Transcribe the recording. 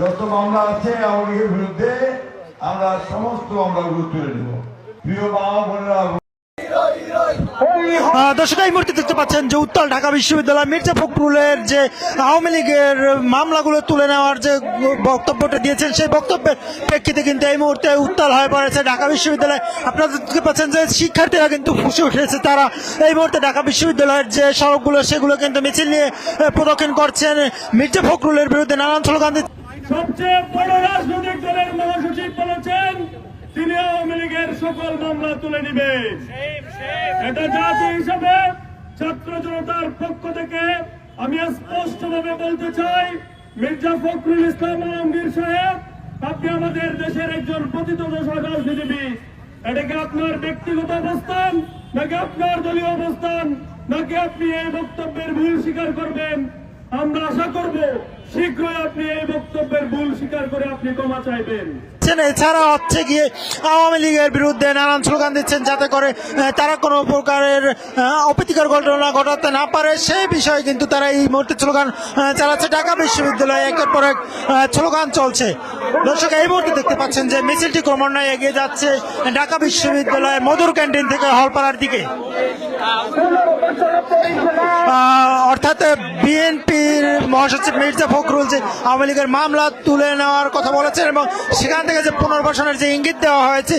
যত মামলা আছে আওয়ামী বিরুদ্ধে, আমরা সমস্ত মামলাগুলো তুলে নেব। প্রিয় মা বোনেরা দর্শক, এই মুহূর্তে দেখতে পাচ্ছেন যে উত্তাল ঢাকা বিশ্ববিদ্যালয় মির্জা ফখরুলের যে আওয়ামী লীগের মামলাগুলো তুলে নেওয়ার যে বক্তব্যটা দিয়েছেন, সেই বক্তব্যের প্রেক্ষিতে কিন্তু এই মুহূর্তে উত্তাল হয়ে পড়েছে ঢাকা বিশ্ববিদ্যালয়। আপনারা দেখতে পাচ্ছেন যে শিক্ষার্থীরা কিন্তু ফুসে উঠেছে। তারা এই মুহূর্তে ঢাকা বিশ্ববিদ্যালয়ের যে সড়কগুলো, সেগুলো কিন্তু মিছিল নিয়ে প্রদক্ষিণ করছেন মির্জা ফখরুলের বিরুদ্ধে নানান স্লোগান। সবচেয়ে বড় রাজনৈতিক দলের মহাসচিব বলেছেন তিনি আওয়ামী লীগের সকল মামলা তুলে নিবেন। এটা জাতি হিসাবে ছাত্র জনতার পক্ষ থেকে আমি স্পষ্টভাবে বলতে চাই মির্জা ফখরুল ইসলাম আলমগীর সাহেব আপনি আমাদের দেশের একজন পতিত দশা রাজনীতিবিদ। এটা কি আপনার ব্যক্তিগত অবস্থান নাকি আপনার দলীয় অবস্থান নাকি আপনি এই বক্তব্যের ভুল স্বীকার করবেন? আমরা আশা করব শীঘ্রই আপনি এই বক্তব্যের ভুল স্বীকার করে আপনি ক্ষমা চাইবেন। এছাড়া হচ্ছে গিয়ে আওয়ামী লীগের বিরুদ্ধে নানান স্লোগান দিচ্ছেন যাতে করে তারা কোনো প্রকারের অপ্রীতিকর ঘটনা ঘটাতে না পারে সেই বিষয়ে কিন্তু তারা এই মুহূর্তে স্লোগান চালাচ্ছে। ঢাকা বিশ্ববিদ্যালয়ে একের পর এক স্লোগান চলছে। দর্শক এই মুহূর্তে দেখতে পাচ্ছেন যে মিছিলটি ক্রমান্বয়ে এগিয়ে যাচ্ছে ঢাকা বিশ্ববিদ্যালয়ে মধুর ক্যান্টিন থেকে হলপাড়ার দিকে। বিএনপির মহাসচিব মির্জা ফখরুল যে আওয়ামী লীগের মামলা তুলে নেওয়ার কথা বলেছেন এবং সেখান থেকে যে পুনর্বাসনের যে ইঙ্গিত দেওয়া হয়েছে